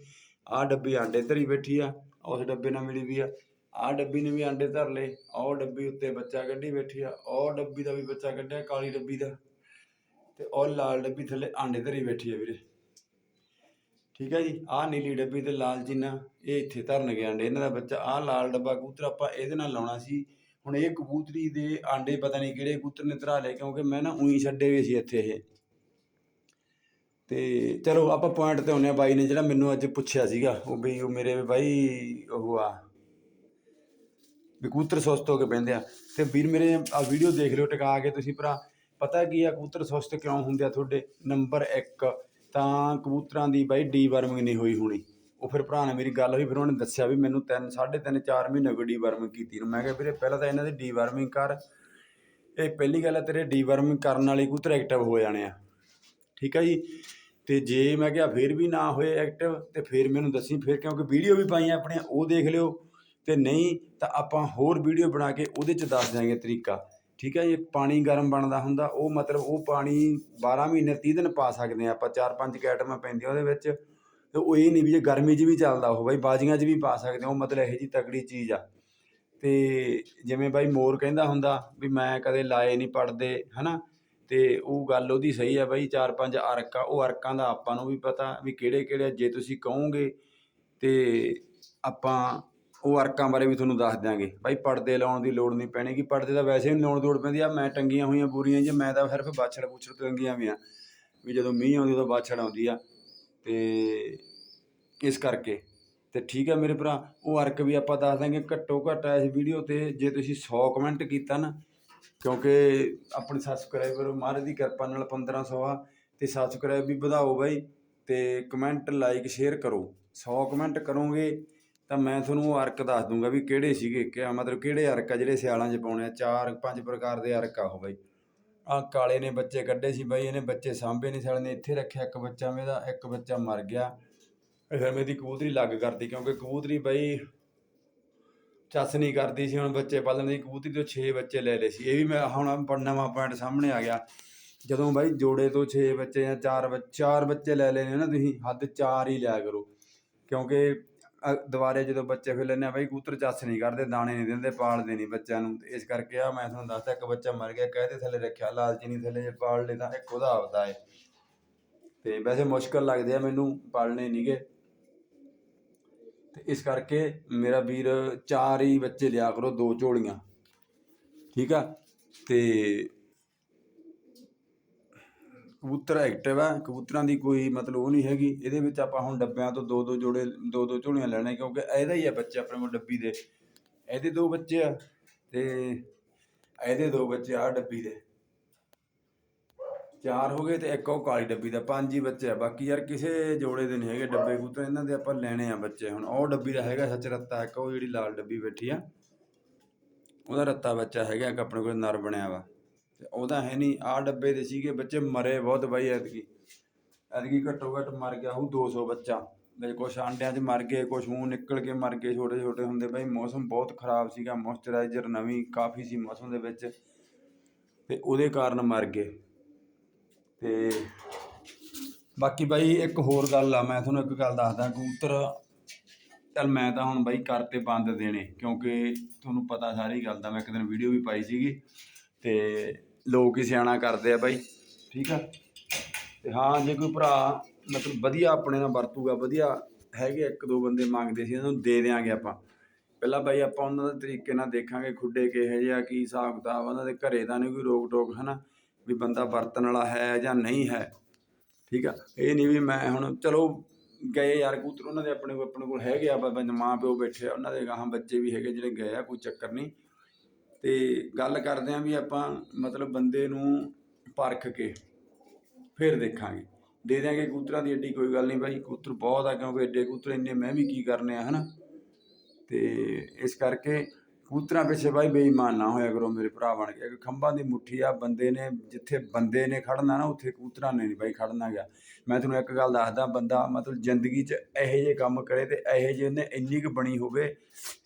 ਆਹ ਡੱਬੀ ਆਂਡੇ ਧਰੀ ਬੈਠੀ ਆ, ਉਸ ਡੱਬੇ ਨਾਲ ਮਿਲੀ ਵੀ ਆ। ਆਹ ਡੱਬੀ ਨੇ ਵੀ ਆਂਡੇ ਧਰ ਲਏ, ਉਹ ਡੱਬੀ ਉੱਤੇ ਬੱਚਾ ਕੱਢੀ ਬੈਠੀ ਆ। ਉਹ ਡੱਬੀ ਦਾ ਵੀ ਬੱਚਾ ਕੱਢਿਆ, ਕਾਲੀ ਡੱਬੀ ਦਾ। ਤੇ ਉਹ ਲਾਲ ਡੱਬੀ ਥੱਲੇ ਆਂਡੇ ਧਰੀ ਬੈਠੀ ਆ ਵੀਰੇ। ਠੀਕ ਹੈ ਜੀ? ਆਹ ਨੀਲੀ ਡੱਬੀ ਤੇ ਲਾਲ ਜਿੰਨਾ, ਇਹ ਇੱਥੇ ਧਰਨਗੇ ਆਂਡੇ। ਇਹਨਾਂ ਦਾ ਬੱਚਾ, ਆਹ ਲਾਲ ਡੱਬਾ ਕਬੂਤਰ ਆਪਾਂ ਇਹਦੇ ਨਾਲ ਲਾਉਣਾ ਸੀ। ਹੁਣ ਇਹ ਕਬੂਤਰੀ ਦੇ ਆਂਡੇ ਪਤਾ ਨਹੀਂ ਕਿਹੜੇ ਕਬੂਤਰ ਨੇ ਧਰਾ ਲਏ, ਕਿਉਂਕਿ ਮੈਂ ਨਾ ਉਹੀ ਛੱਡੇ ਹੋਏ ਸੀ ਇੱਥੇ ਇਹ। ਤੇ ਚਲੋ ਆਪਾਂ ਪੁਆਇੰਟ ਤੇ ਆਉਂਦੇ ਆ ਬਾਈ ਨੇ ਜਿਹੜਾ ਮੈਨੂੰ ਅੱਜ ਪੁੱਛਿਆ ਸੀਗਾ, ਉਹ ਵੀ ਉਹ ਮੇਰੇ ਬਾਈ, ਉਹ ਆ। ਵੀ ਕਬੂਤਰ ਸੁਸਤ ਹੋ ਕੇ ਬਹਿੰਦੇ ਆ। ਤੇ ਵੀਰ ਮੇਰੇ ਆ ਵੀਡੀਓ ਦੇਖ ਲਿਓ, ਟਿਕਾ ਕੇ ਤੁਸੀਂ ਭਰਾ। ਪਤਾ ਕੀ ਆ, ਕਬੂਤਰ ਸੁਸਤ ਕਿਉਂ ਹੁੰਦੇ ਆ ਤੁਹਾਡੇ? ਨੰਬਰ 1 ਤਾਂ ਕਬੂਤਰਾਂ ਦੀ ਬਾਈ ਡੀਵਰਮਿੰਗ ਨਹੀਂ ਹੋਈ ਹੋਣੀ। ਉਹ ਫਿਰ ਭਰਾ ਨੇ ਮੇਰੀ ਗੱਲ ਹੋਈ, ਫਿਰ ਉਹਨੇ ਦੱਸਿਆ ਵੀ ਮੈਨੂੰ 3 3.5 4 ਮਹੀਨੇ ਹੋ ਗਏ ਡੀਵਰਮਿੰਗ ਕੀਤੀ ਨੂੰ। ਮੈਂ ਕਿਹਾ ਵੀਰੇ ਪਹਿਲਾਂ ਤਾਂ ਇਹਨਾਂ ਦੀ ਡੀਵਰਮਿੰਗ ਕਰ। ਇਹ ਪਹਿਲੀ ਗੱਲ ਹੈ ਤੇਰੇ ਡੀਵਰਮਿੰਗ ਕਰਨ ਵਾਲੇ ਕਬੂਤਰ ਐਕਟਿਵ ਹੋ ਜਾਣੇ ਆ। ਠੀਕ ਹੈ ਜੀ? ਤੇ ਜੇ ਮੈਂ ਕਿਹਾ ਫਿਰ ਵੀ ਨਾ ਹੋਏ ਐਕਟਿਵ ਤੇ ਫਿਰ ਮੈਨੂੰ ਦੱਸੀ, ਫਿਰ ਕਿਉਂਕਿ ਵੀਡੀਓ ਵੀ ਪਾਈਆਂ ਆਪਣੀਆਂ, ਉਹ ਦੇਖ ਲਿਓ। ਤੇ ਨਹੀਂ, ਤਾਂ ਆਪਾਂ ਹੋਰ ਵੀਡੀਓ ਬਣਾ ਕੇ ਉਹਦੇ ਚ ਦੱਸ ਦਿਆਂਗੇ ਤਰੀਕਾ। ਠੀਕ ਹੈ ਜੀ, ਪਾਣੀ ਗਰਮ ਬਣਦਾ ਹੁੰਦਾ, ਉਹ ਮਤਲਬ ਉਹ ਪਾਣੀ 12 ਮਹੀਨੇ, ਤੀਹ ਦਿਨ ਪਾ ਸਕਦੇ ਹਾਂ ਆਪਾਂ, ਚਾਰ ਪੰਜ ਕੈਟਮਾਂ ਪੈਂਦੀਆਂ ਉਹਦੇ ਵਿੱਚ ਅਤੇ ਉਹ ਇਹ ਨਹੀਂ ਵੀ ਜੇ ਗਰਮੀ 'ਚ ਵੀ ਚੱਲਦਾ ਉਹ ਬਾਈ, ਬਾਜੀਆਂ 'ਚ ਵੀ ਪਾ ਸਕਦੇ ਹੋ, ਉਹ ਮਤਲਬ ਇਹੋ ਜਿਹੀ ਤਕੜੀ ਚੀਜ਼ ਆ। ਅਤੇ ਜਿਵੇਂ ਬਾਈ ਮੋਰ ਕਹਿੰਦਾ ਹੁੰਦਾ ਵੀ ਮੈਂ ਕਦੇ ਲਾਏ ਨਹੀਂ ਪੜਦੇ ਨਾ ਅਤੇ ਉਹ ਗੱਲ ਉਹਦੀ ਸਹੀ ਆ ਬਾਈ, ਚਾਰ ਪੰਜ ਅਰਕ ਆ ਉਹ ਅਰਕਾਂ ਦਾ ਆਪਾਂ ਨੂੰ ਵੀ ਪਤਾ ਵੀ ਕਿਹੜੇ ਕਿਹੜੇ ਜੇ ਤੁਸੀਂ ਕਹੋਗੇ ਤੇ ਆਪਾਂ ਉਹ ਅਰਕਾਂ ਬਾਰੇ ਵੀ ਤੁਹਾਨੂੰ ਦੱਸ ਦਿਆਂਗੇ। ਬਾਈ ਪਰਦੇ ਲਾਉਣ ਦੀ ਲੋੜ ਨਹੀਂ ਪੈਣੀ ਕਿ ਪਰਦੇ ਤਾਂ ਵੈਸੇ ਵੀ ਲਾਉਣ ਦੀ ਲੋੜ ਪੈਂਦੀ ਆ। ਮੈਂ ਟੰਗੀਆਂ ਹੋਈਆਂ ਪੂਰੀਆਂ ਜੀ ਮੈਂ ਤਾਂ ਸਿਰਫ ਬਾਛੜ ਬੂਛੜ ਟੰਗੀਆਂ ਵੀ ਆ, ਵੀ ਜਦੋਂ ਮੀਂਹ ਆਉਂਦੀ ਉਦੋਂ ਬਾਛੜ ਆਉਂਦੀ ਆ। ਤੇ ਇਸ ਕਰਕੇ, ਤੇ ਠੀਕ ਆ ਮੇਰੇ ਭਰਾ, ਉਹ ਅਰਕ ਵੀ ਆਪਾਂ ਦੱਸ ਦਾਂਗੇ ਘੱਟੋ ਘੱਟ ਇਸ ਵੀਡੀਓ ਤੇ ਜੇ ਤੁਸੀਂ 100 ਕਮੈਂਟ ਕੀਤਾ ਨਾ, ਕਿਉਂਕਿ ਆਪਣੇ ਸਬਸਕ੍ਰਾਈਬਰ ਮਹਾਰਾਜ ਦੀ ਕਿਰਪਾ ਨਾਲ 1500 ਆ, ਤੇ ਸਬਸਕ੍ਰਾਈਬ ਵੀ ਵਧਾਓ ਬਾਈ, ਤੇ ਕਮੈਂਟ ਲਾਈਕ ਸ਼ੇਅਰ ਕਰੋ। 100 ਕਮੈਂਟ ਕਰੋਗੇ ਤਾਂ ਮੈਂ ਤੁਹਾਨੂੰ ਉਹ ਅਰਕ ਦੱਸ ਦੂੰਗਾ ਵੀ ਕਿਹੜੇ ਸੀਗੇ ਕਿ ਮਤਲਬ ਕਿਹੜੇ ਅਰਕ ਆ ਜਿਹੜੇ ਸਿਆਲਾਂ 'ਚ ਪਾਉਣੇ ਆ? ਚਾਰ ਪੰਜ ਪ੍ਰਕਾਰ ਦੇ ਅਰਕ ਆ ਉਹ ਬਾਈ। ਆ ਕਾਲੇ ਨੇ ਬੱਚੇ ਕੱਢੇ ਸੀ ਬਾਈ, ਇਹਨੇ ਬੱਚੇ ਸਾਂਭੇ ਨਹੀਂ ਸਾਲੇ ਨੇ, ਇੱਥੇ ਰੱਖਿਆ ਇੱਕ ਬੱਚਾ ਮੇਰਾ ਇੱਕ ਬੱਚਾ ਮਰ ਗਿਆ। ਫਿਰ ਮੇਰੀ ਕਬੂਤਰੀ ਲੱਗ ਕਰਦੀ ਕਿਉਂਕਿ ਕਬੂਤਰੀ ਬਾਈ ਚੱਸ ਨਹੀਂ ਕਰਦੀ ਸੀ, ਹੁਣ ਬੱਚੇ ਪਾਲਣ ਦੀ ਕਬੂਤਰੀ ਤੋਂ 6 ਬੱਚੇ ਲੈ ਲਏ ਸੀ। ਇਹ ਵੀ ਮੈਂ ਹੁਣ ਨਵਾਂ ਪੁਆਇੰਟ ਸਾਹਮਣੇ ਆ ਗਿਆ। ਜਦੋਂ ਬਾਈ ਜੋੜੇ ਤੋਂ 6 ਬੱਚੇ ਜਾਂ 4 ਬੱਚੇ, ਚਾਰ ਬੱਚੇ ਲੈ ਲੈਣੇ ਨਾ ਤੁਸੀਂ, ਹੱਦ 4 ਹੀ ਲਿਆ ਕਰੋ। ਕਿਉਂਕਿ ਦੁਬਾਰੇ ਜਦੋਂ ਬੱਚੇ ਫਿਰ ਲੈਂਦੇ ਆ ਬਈ ਕਬੂਤਰ ਚੱਸ ਨਹੀਂ ਕਰਦੇ ਦਾਣੇ ਨਹੀਂ ਦਿੰਦੇ, ਪਾਲਦੇ ਨਹੀਂ ਬੱਚਿਆਂ ਨੂੰ। ਤੇ ਇਸ ਕਰਕੇ ਆ ਮੈਂ ਤੁਹਾਨੂੰ ਦੱਸਦਾ, ਇੱਕ ਬੱਚਾ ਮਰ ਗਿਆ ਕਹਦੇ ਥੱਲੇ ਰੱਖਿਆ, ਲਾਲਚੀ ਨਹੀਂ ਥੱਲੇ ਜੇ ਪਾਲ ਲਏ ਤਾਂ ਇੱਕ ਉਹਦਾ ਆਪਦਾ ਏ। ਤੇ ਵੈਸੇ ਮੁਸ਼ਕਲ ਲੱਗਦੇ ਆ ਮੈਨੂੰ ਪਾਲਣੇ ਨਹੀਂਗੇ ਤੇ ਇਸ ਕਰਕੇ ਮੇਰਾ ਵੀਰ ਚਾਰ ਹੀ ਬੱਚੇ ਲਿਆ ਕਰੋ, ਦੋ ਝੋਲੀਆਂ। ਠੀਕ ਆ? ਤੇ ਕਬੂਤਰ ਐਕਟਿਵ ਆ, ਕਬੂਤਰਾਂ ਦੀ ਕੋਈ ਮਤਲਬ ਉਹ ਨਹੀਂ ਹੈਗੀ। ਇਹਦੇ ਵਿੱਚ ਆਪਾਂ ਹੁਣ ਡੱਬਿਆਂ ਤੋਂ ਦੋ ਦੋ ਜੋੜੇ ਦੋ ਦੋ ਝੋਲੀਆਂ ਲੈਣੇ, ਕਿਉਂਕਿ ਇਹਦਾ ਹੀ ਆ ਬੱਚੇ ਆਪਣੇ ਕੋਲ ਡੱਬੀ ਦੇ। ਇਹਦੇ ਦੋ ਬੱਚੇ ਆ ਤੇ ਇਹਦੇ ਦੋ ਬੱਚੇ ਆ ਡੱਬੀ ਦੇ। ਚਾਰ ਹੋ ਗਏ ਤੇ ਇੱਕ ਉਹ ਕਾਲੀ ਡੱਬੀ ਦਾ, ਪੰਜ ਹੀ ਬੱਚੇ ਆ। ਬਾਕੀ ਯਾਰ ਕਿਸੇ ਜੋੜੇ ਦੇ ਨਹੀਂ ਹੈਗੇ ਡੱਬੇ ਕਬੂਤਰ, ਇਹਨਾਂ ਦੇ ਆਪਾਂ ਲੈਣੇ ਆ ਬੱਚੇ। ਹੁਣ ਉਹ ਡੱਬੀ ਦਾ ਹੈਗਾ ਸੱਚ ਰੱਤਾ, ਇੱਕ ਉਹ ਜਿਹੜੀ ਲਾਲ ਡੱਬੀ ਬੈਠੀ ਆ। ਉਹਦਾ ਰੱਤਾ ਬੱਚਾ ਹੈਗਾ, ਇੱਕ ਆਪਣੇ ਕੋਲ ਨਰ ਬਣਿਆ ਵਾ। ਉਹਦਾ ਹੈ ਨਹੀਂ ਆ ਡੱਬੇ ਦੇ ਸੀਗੇ ਬੱਚੇ ਮਰੇ ਬਹੁਤ ਬਾਈ ਐਤਕੀ। ਐਤਕੀ ਘੱਟੋ ਘੱਟ ਮਰ ਗਿਆ ਉਹ 200 ਬੱਚਾ। ਤੇ ਕੁਛ ਆਂਡਿਆਂ 'ਚ ਮਰ ਗਏ, ਕੁਛ ਮੂੰਹ ਨਿਕਲ ਕੇ ਮਰ ਗਏ, ਛੋਟੇ ਛੋਟੇ ਹੁੰਦੇ ਬਾਈ। ਮੌਸਮ ਬਹੁਤ ਖਰਾਬ ਸੀਗਾ, ਮੋਇਸਚਰਾਈਜ਼ਰ ਨਵੀਂ ਕਾਫੀ ਸੀ ਮੌਸਮ ਦੇ ਵਿੱਚ। ਤੇ ਉਹਦੇ ਕਾਰਨ ਮਰ ਗਏ। ਤੇ ਬਾਕੀ ਬਾਈ ਇੱਕ ਹੋਰ ਗੱਲ ਆ, ਮੈਂ ਤੁਹਾਨੂੰ ਇੱਕ ਗੱਲ ਦੱਸਦਾ, ਕਬੂਤਰ ਚੱਲ ਮੈਂ ਤਾਂ ਹੁਣ ਬਾਈ ਕਰਤੇ ਬੰਦ ਦੇਣੇ, ਕਿਉਂਕਿ ਤੁਹਾਨੂੰ ਪਤਾ ਸਾਰੀ ਗੱਲ ਦਾ ਮੈਂ ਇੱਕ ਦਿਨ ਵੀਡੀਓ ਵੀ ਪਾਈ ਸੀਗੀ। ਤੇ ਲੋਕ ਹੀ ਸਿਆਣਾ ਕਰਦੇ ਆ ਬਾਈ। ਠੀਕ ਆ? ਤੇ ਹਾਂ, ਜੇ ਕੋਈ ਭਰਾ ਮਤਲਬ ਵਧੀਆ ਆਪਣੇ ਨਾਲ ਵਰਤੂਗਾ, ਵਧੀਆ ਹੈਗੇ ਇੱਕ ਦੋ ਬੰਦੇ ਮੰਗਦੇ ਸੀ ਇਹਨਾਂ ਨੂੰ ਦੇ ਦਿਆਂਗੇ ਆਪਾਂ। ਪਹਿਲਾਂ ਬਾਈ ਆਪਾਂ ਉਹਨਾਂ ਦੇ ਤਰੀਕੇ ਨਾਲ ਦੇਖਾਂਗੇ, ਖੁੱਡੇ ਕਿਹੋ ਜਿਹੇ ਆ ਕੀ ਹਿਸਾਬ ਕਿਤਾਬ ਉਹਨਾਂ ਦੇ ਘਰੇ ਦਾ ਨਹੀਂ ਕੋਈ ਰੋਕ ਟੋਕ ਹਨਾ? ਵੀ ਬੰਦਾ ਵਰਤਣ ਵਾਲਾ ਹੈ ਜਾਂ ਨਹੀਂ ਹੈ। ਠੀਕ ਆ? ਇਹ ਨਹੀਂ ਵੀ ਮੈਂ ਹੁਣ ਚਲੋ ਗਏ ਯਾਰ, ਕਬੂਤਰ ਉਹਨਾਂ ਦੇ ਆਪਣੇ ਕੋਲ ਆਪਣੇ ਕੋਲ ਹੈਗੇ ਆ ਬਾਬਾ ਮਾਂ ਪਿਓ ਬੈਠੇ ਆ, ਉਹਨਾਂ ਦੇ ਗਾਹਾਂ ਬੱਚੇ ਵੀ ਹੈਗੇ ਜਿਹੜੇ ਗਏ ਆ, ਕੋਈ ਚੱਕਰ ਨਹੀਂ। ਅਤੇ ਗੱਲ ਕਰਦੇ ਹਾਂ ਵੀ ਆਪਾਂ ਮਤਲਬ ਬੰਦੇ ਨੂੰ ਪਰਖ ਕੇ ਫਿਰ ਦੇਖਾਂਗੇ। ਦੇ ਦਿਆਂਗੇ ਕਬੂਤਰਾਂ ਦੀ ਐਡੀ ਕੋਈ ਗੱਲ ਨਹੀਂ ਭਾਈ ਕਬੂਤਰ ਬਹੁਤ ਆ ਕਿਉਂਕਿ ਐਡੇ ਕਬੂਤਰ ਇੰਨੇ ਮੈਂ ਵੀ ਕੀ ਕਰਨੇ ਆ, ਹਨਾ? ਅਤੇ ਇਸ ਕਰਕੇ ਕਬੂਤਰਾਂ ਪਿੱਛੇ ਬਾਈ ਬੇਈਮਾਨ ਨਾ ਹੋਇਆ ਕਰੋ, ਮੇਰੇ ਭਰਾ ਬਣ ਕੇ। ਕਿ ਖੰਭਾਂ ਦੀ ਮੁੱਠੀ ਆ, ਬੰਦੇ ਨੇ ਜਿੱਥੇ ਬੰਦੇ ਨੇ ਖੜਨਾ ਨਾ, ਉੱਥੇ ਕਬੂਤਰਾਂ ਨੇ ਨਹੀਂ ਬਾਈ ਖੜਨਾ ਗਿਆ ਮੈਂ ਤੁਹਾਨੂੰ ਇੱਕ ਗੱਲ ਦੱਸਦਾ, ਬੰਦਾ ਮਤਲਬ ਜ਼ਿੰਦਗੀ 'ਚ ਇਹੋ ਜਿਹੇ ਕੰਮ ਕਰੇ ਤੇ ਇਹੋ ਜਿਹੇ ਉਹਨੇ ਇੰਨੀ ਕੁ ਬਣੀ ਹੋਵੇ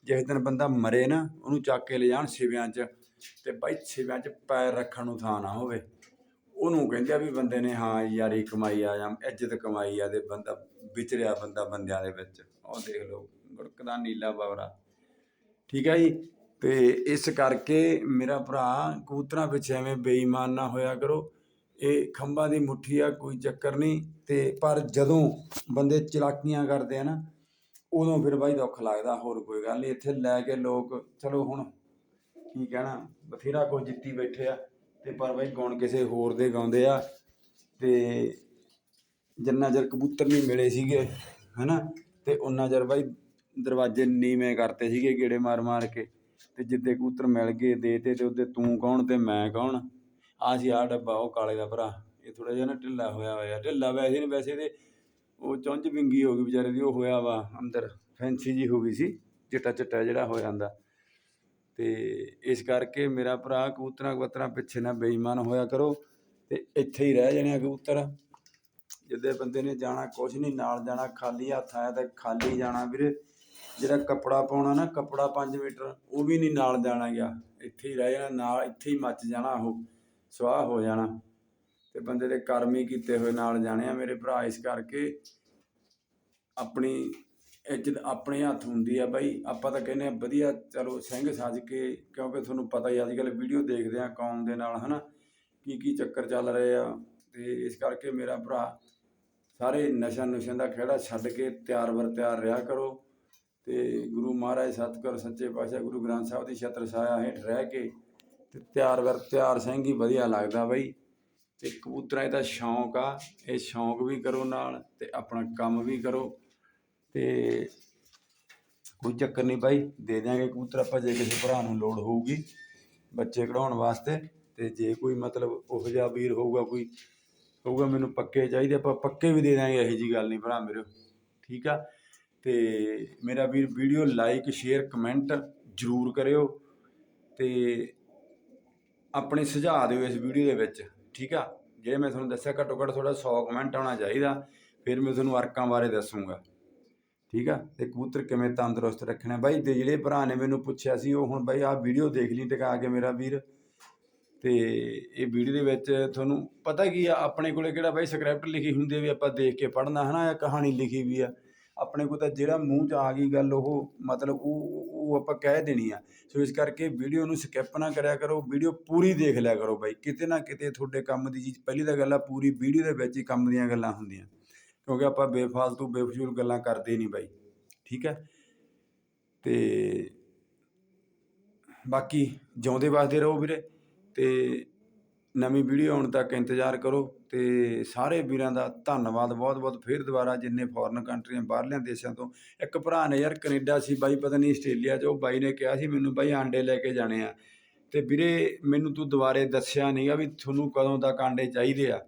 ਜਿਸ ਦਿਨ ਬੰਦਾ ਮਰੇ ਨਾ, ਉਹਨੂੰ ਚੱਕ ਕੇ ਲੈ ਜਾਣ ਸਿਵਿਆਂ 'ਚ ਤੇ ਬਾਈ ਸਿਵਿਆਂ 'ਚ ਪੈਰ ਰੱਖਣ ਨੂੰ ਥਾਂ ਨਾ ਹੋਵੇ। ਉਹਨੂੰ ਕਹਿੰਦੇ ਆ ਵੀ ਬੰਦੇ ਨੇ, ਹਾਂ ਯਾਰੀ ਕਮਾਈ ਆ, ਜਾਂ ਇੱਜ਼ਤ ਕਮਾਈ ਆ ਤੇ ਬੰਦਾ ਵਿਚਰਿਆ ਬੰਦਾ ਬੰਦਿਆਂ ਦੇ ਵਿੱਚ। ਉਹ ਦੇਖ ਲਓ ਗੁੜਕਦਾ ਨੀਲਾ ਬਾਵਰਾ। ਠੀਕ ਹੈ ਜੀ? ਤੇ ਇਸ ਕਰਕੇ ਮੇਰਾ ਭਰਾ ਕਬੂਤਰਾਂ ਪਿੱਛੇ ਐਵੇਂ ਬੇਈਮਾਨ ਨਾ ਹੋਇਆ ਕਰੋ। ਇਹ ਖੰਭਾਂ ਦੀ ਮੁੱਠੀ ਆ, ਕੋਈ ਚੱਕਰ ਨਹੀਂ। ਤੇ ਪਰ ਜਦੋਂ ਬੰਦੇ ਚਲਾਕੀਆਂ ਕਰਦੇ ਆ ਨਾ, ਉਦੋਂ ਫਿਰ ਬਾਈ ਦੁੱਖ ਲੱਗਦਾ, ਹੋਰ ਕੋਈ ਗੱਲ ਨਹੀਂ। ਇੱਥੇ ਲੈ ਕੇ ਲੋਕ, ਚਲੋ ਹੁਣ ਕੀ ਕਹਿਣਾ, ਬਥੇਰਾ ਕੁਝ ਜਿੱਤੀ ਬੈਠੇ ਆ। ਤੇ ਪਰ ਬਾਈ ਗੁਣ ਕਿਸੇ ਹੋਰ ਦੇ ਗਾਉਂਦੇ ਆ। ਤੇ ਜਿੰਨਾ ਚਿਰ ਕਬੂਤਰ ਨਹੀਂ ਮਿਲੇ ਸੀਗੇ, ਹਨਾ? ਤੇ ਉਹਨਾਂ ਚਿਰ ਬਾਈ ਦਰਵਾਜ਼ੇ ਨੀਵੇਂ ਕਰਤੇ ਸੀਗੇ ਗੇੜੇ ਮਾਰ ਮਾਰ ਕੇ ਤੇ ਜਿੱਦੇ ਕਬੂਤਰ ਮਿਲ ਗਏ ਦੇਤੇ ਤੇ ਉਹਦੇ ਤੂੰ ਕੌਣ ਤੇ ਮੈਂ ਕੌਣ? ਆ ਸੀ ਆ ਡੱਬਾ, ਉਹ ਕਾਲੇ ਦਾ ਭਰਾ। ਇਹ ਥੋੜਾ ਜਿਹਾ ਨਾ ਢਿੱਲਾ ਹੋਇਆ ਹੋਇਆ। ਢਿੱਲਾ ਵੈਸੇ ਨਹੀਂ, ਵੈਸੇ ਤੇ ਉਹ ਚੁੰਝ ਵਿੰਗੀ ਹੋ ਗਈ ਵਿਚਾਰੇ ਦੀ, ਉਹ ਹੋਇਆ ਵਾ ਅੰਦਰ। ਫੈਂਸੀ ਜੀ ਹੋ ਗਈ ਸੀ, ਚਿੱਟਾ ਚਿੱਟਾ ਜਿਹੜਾ ਹੋ ਜਾਂਦਾ ਤੇ ਇਸ ਕਰਕੇ ਮੇਰਾ ਭਰਾ ਕਬੂਤਰਾਂ ਕਬੂਤਰਾਂ ਪਿੱਛੇ ਨਾ ਬੇਈਮਾਨ ਹੋਇਆ ਕਰੋ ਤੇ ਇੱਥੇ ਹੀ ਰਹਿ ਜਾਣੇ ਕਬੂਤਰ। ਜਿੱਦੇ ਬੰਦੇ ਨੇ ਜਾਣਾ ਕੁਛ ਨਹੀਂ, ਨਾਲ ਜਾਣਾ ਖਾਲੀ ਹੱਥ ਆਇਆ ਤਾਂ ਖਾਲੀ ਜਾਣਾ ਵੀਰੇ। ਜਿਹੜਾ ਕੱਪੜਾ ਪਾਉਣਾ ਨਾ, ਕੱਪੜਾ 5 ਮੀਟਰ, ਉਹ ਵੀ ਨਹੀਂ ਨਾਲ ਜਾਣਾ ਗਿਆ। ਇੱਥੇ ਹੀ ਰਹਿ ਜਾਣਾ, ਨਾਲ ਇੱਥੇ ਹੀ ਮੱਚ ਜਾਣਾ ਉਹ, ਸਵਾਹ ਹੋ ਜਾਣਾ। ਤੇ ਬੰਦੇ ਦੇ ਕਰਮ ਹੀ ਕੀਤੇ ਹੋਏ ਨਾਲ ਜਾਣੇ ਆ ਮੇਰੇ ਭਰਾ, ਇਸ ਕਰਕੇ ਆਪਣੀ ਇੱਜ਼ਤ ਆਪਣੇ ਹੱਥ ਹੁੰਦੀ ਆ ਬਾਈ। ਆਪਾਂ ਤਾਂ ਕਹਿੰਦੇ ਆ, ਵਧੀਆ ਚਲੋ ਸਿੰਘ ਸੱਜ ਕੇ, ਕਿਉਂਕਿ ਤੁਹਾਨੂੰ ਪਤਾ ਹੀ ਅੱਜ ਕੱਲ੍ਹ ਵੀਡੀਓ ਦੇਖਦੇ ਆ ਕੌਮ ਦੇ ਨਾਲ, ਹਨਾ। ਕੀ ਕੀ ਚੱਕਰ ਚੱਲ ਰਹੇ ਆ। ਤੇ ਇਸ ਕਰਕੇ ਮੇਰਾ ਭਰਾ ਸਾਰੇ ਨਸ਼ਾ ਨੁਸ਼ਿਆਂ ਦਾ ਖੇੜਾ ਛੱਡ ਕੇ ਤਿਆਰ ਵਰ ਤਿਆਰ ਰਿਹਾ ਕਰੋ। ਤੇ ਗੁਰੂ ਮਹਾਰਾਜ ਸਤਿਗੁਰ ਸੱਚੇ ਪਾਤਸ਼ਾਹ ਗੁਰੂ ਗ੍ਰੰਥ ਸਾਹਿਬ ਦੀ ਛਤਰ ਛਾਇਆ ਹੇਠ ਰਹਿ ਕੇ ਤੇ ਤਿਆਰ ਵਰ, ਤਿਆਰ ਸਿੰਘ ਹੀ ਵਧੀਆ ਲੱਗਦਾ ਬਾਈ। ਤੇ ਕਬੂਤਰਾਂ ਦਾ ਸ਼ੌਂਕ ਆ, ਇਹ ਸ਼ੌਂਕ ਵੀ ਕਰੋ ਨਾਲ ਤੇ ਆਪਣਾ ਕੰਮ ਵੀ ਕਰੋ। ਤੇ ਕੋਈ ਚੱਕਰ ਨਹੀਂ ਭਾਈ, ਦੇ ਦਿਆਂਗੇ ਕਬੂਤਰ ਆਪਾਂ ਜੇ ਕਿਸੇ ਭਰਾ ਨੂੰ ਲੋੜ ਹੋਊਗੀ ਬੱਚੇ ਕਢਾਉਣ ਵਾਸਤੇ। ਤੇ ਜੇ ਕੋਈ ਮਤਲਬ ਉਹ ਜਿਹਾ ਵੀਰ ਹੋਊਗਾ, ਕੋਈ ਹੋਊਗਾ ਮੈਨੂੰ ਪੱਕੇ ਚਾਹੀਦੇ, ਆਪਾਂ ਪੱਕੇ ਵੀ ਦੇ ਦਾਂਗੇ ਇਹੋ ਜੀ ਗੱਲ ਨਹੀਂ ਭਰਾ ਮੇਰੇ। ਠੀਕ ਆ? ਤੇ ਮੇਰਾ ਵੀਰ ਵੀਡੀਓ ਲਾਈਕ, ਸ਼ੇਅਰ, ਕਮੈਂਟ ਜ਼ਰੂਰ ਕਰਿਓ ਤੇ ਆਪਣੇ ਸੁਝਾਅ ਦਿਓ ਇਸ ਵੀਡੀਓ ਦੇ ਵਿੱਚ, ਠੀਕ ਆ? ਜਿਹੜੇ ਮੈਂ ਤੁਹਾਨੂੰ ਦੱਸਿਆ ਘੱਟੋ ਘੱਟ ਤੁਹਾਡਾ 100 ਕਮੈਂਟ ਆਉਣਾ ਚਾਹੀਦਾ, ਫਿਰ ਮੈਂ ਤੁਹਾਨੂੰ ਅਰਕਾਂ ਬਾਰੇ ਦੱਸੂਗਾ, ਠੀਕ ਆ? ਤੇ ਕਬੂਤਰ ਕਿਵੇਂ ਤੰਦਰੁਸਤ ਰੱਖਣਾ? ਬਾਈ ਦੇ ਜਿਹੜੇ ਭਰਾ ਨੇ ਮੈਨੂੰ ਪੁੱਛਿਆ ਸੀ, ਉਹ ਹੁਣ ਬਾਈ ਆਹ ਵੀਡੀਓ ਦੇਖ ਲਈ ਟਿਕਾ ਕੇ ਮੇਰਾ ਵੀਰ। ਤੇ ਇਹ ਵੀਡੀਓ ਦੇ ਵਿੱਚ ਤੁਹਾਨੂੰ ਪਤਾ ਕੀ ਆ, ਆਪਣੇ ਕੋਲੇ ਕਿਹੜਾ ਬਾਈ ਸਕ੍ਰਿਪਟ ਲਿਖੀ ਹੁੰਦੀ ਵੀ ਆਪਾਂ ਦੇਖ ਕੇ ਪੜ੍ਹਨਾ, ਹਨਾ? ਜਾਂ ਕਹਾਣੀ ਲਿਖੀ ਵੀ ਆ। ਆਪਣੇ ਕੋਲ ਤਾਂ ਜਿਹੜਾ ਮੂੰਹ 'ਚ ਆ ਗਈ ਗੱਲ ਉਹ, ਮਤਲਬ ਉਹ ਉਹ ਆਪਾਂ ਕਹਿ ਦੇਣੀ ਆ। ਸੋ ਇਸ ਕਰਕੇ ਵੀਡੀਓ ਨੂੰ ਸਕਿਪ ਨਾ ਕਰਿਆ ਕਰੋ, ਵੀਡੀਓ ਪੂਰੀ ਦੇਖ ਲਿਆ ਕਰੋ ਬਾਈ। ਕਿਤੇ ਨਾ ਕਿਤੇ ਤੁਹਾਡੇ ਕੰਮ ਦੀ ਚੀਜ਼, ਪਹਿਲੀ ਤਾਂ ਗੱਲ ਆ, ਪੂਰੀ ਵੀਡੀਓ ਦੇ ਵਿੱਚ ਹੀ ਕੰਮ ਦੀਆਂ ਗੱਲਾਂ ਹੁੰਦੀਆਂ। ਕਿਉਂਕਿ ਆਪਾਂ ਬੇਫਾਲਤੂ, ਬੇਫਜ਼ੂਲ ਗੱਲਾਂ ਕਰਦੇ ਨਹੀਂ ਬਾਈ। ਠੀਕ ਹੈ ਤੇ ਬਾਕੀ ਜਿਉਂਦੇ ਵਸਦੇ ਰਹੋ ਵੀਰੇ। ਤੇ ਨਵੀਂ ਵੀਡੀਓ ਆਉਣ ਤੱਕ ਇੰਤਜ਼ਾਰ ਕਰੋ ਅਤੇ ਸਾਰੇ ਵੀਰਾਂ ਦਾ ਧੰਨਵਾਦ, ਬਹੁਤ ਬਹੁਤ ਫਿਰ ਦੁਬਾਰਾ ਜਿੰਨੇ ਫੋਰਨ ਕੰਟਰੀਆਂ ਬਾਹਰਲਿਆਂ ਦੇਸ਼ਾਂ ਤੋਂ। ਇੱਕ ਭਰਾ ਨੇ ਯਾਰ ਕੈਨੇਡਾ ਸੀ, ਬਾਈ ਪਤਾ ਨਹੀਂ ਆਸਟ੍ਰੇਲੀਆ 'ਚ, ਉਹ ਬਾਈ ਨੇ ਕਿਹਾ ਸੀ ਮੈਨੂੰ, ਬਾਈ ਆਂਡੇ ਲੈ ਕੇ ਜਾਣੇ ਆ। ਅਤੇ ਵੀਰੇ ਮੈਨੂੰ ਤੂੰ ਦੁਬਾਰੇ ਦੱਸਿਆ ਨਹੀਂ ਆ ਵੀ ਤੁਹਾਨੂੰ ਕਦੋਂ ਤੱਕ ਆਂਡੇ ਚਾਹੀਦੇ ਆ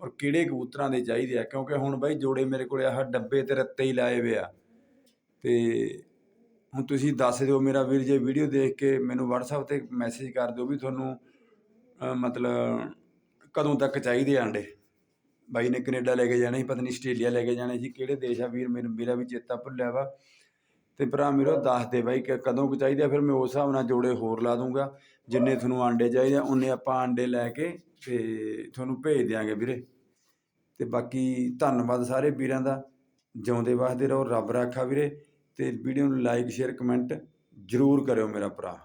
ਔਰ ਕਿਹੜੇ ਕਬੂਤਰਾਂ ਦੇ ਚਾਹੀਦੇ ਆ, ਕਿਉਂਕਿ ਹੁਣ ਬਾਈ ਜੋੜੇ ਮੇਰੇ ਕੋਲ ਆਹ ਡੱਬੇ ਤੇ ਰੱਤੇ ਹੀ ਲਾਏ ਵੇ ਆ। ਤੇ ਹੁਣ ਤੁਸੀਂ ਦੱਸ ਦਿਓ ਮੇਰਾ ਵੀਰ, ਜੇ ਵੀਡੀਓ ਦੇਖ ਕੇ ਮੈਨੂੰ WhatsApp ਤੇ ਮੈਸੇਜ ਕਰ ਦਿਓ ਵੀ ਤੁਹਾਨੂੰ ਮਤਲਬ ਕਦੋਂ ਤੱਕ ਚਾਹੀਦੇ ਆ ਆਂਡੇ ਬਾਈ ਨੇ ਕਨੇਡਾ ਲੈ ਕੇ ਜਾਣੇ ਸੀ, ਪਤਾ ਨਹੀਂ ਆਸਟ੍ਰੇਲੀਆ ਲੈ ਕੇ ਜਾਣੇ ਸੀ, ਕਿਹੜੇ ਦੇਸ਼ ਆ ਵੀਰ ਮੈਨੂੰ, ਮੇਰਾ ਵੀ ਚੇਤਾ ਭੁੱਲਿਆ ਵਾ। ਤੇ ਭਰਾ ਮੇਰਾ ਦੱਸ ਦੇ ਬਾਈ ਕਿ ਕਦੋਂ ਕੁ ਚਾਹੀਦੇ ਆ, ਫਿਰ ਮੈਂ ਉਸ ਹਿਸਾਬ ਨਾਲ ਜੋੜੇ ਹੋਰ ਲਾ ਦੂੰਗਾ। ਜਿੰਨੇ ਤੁਹਾਨੂੰ ਆਂਡੇ ਚਾਹੀਦੇ ਆ ਉਨੇ ਆਪਾਂ ਆਂਡੇ ਲੈ ਕੇ ਤੇ ਤੁਹਾਨੂੰ ਭੇਜ ਦਿਆਂਗੇ ਵੀਰੇ। ਤੇ ਬਾਕੀ ਧੰਨਵਾਦ ਸਾਰੇ ਵੀਰਾਂ ਦਾ, ਜਿਉਂਦੇ ਵਸਦੇ ਰਹੋ, ਰੱਬ ਰਾਖਾ ਵੀਰੇ। ਤੇ ਵੀਡੀਓ ਨੂੰ ਲਾਈਕ, ਸ਼ੇਅਰ, ਕਮੈਂਟ ਜਰੂਰ ਕਰਿਓ ਮੇਰਾ ਭਰਾ।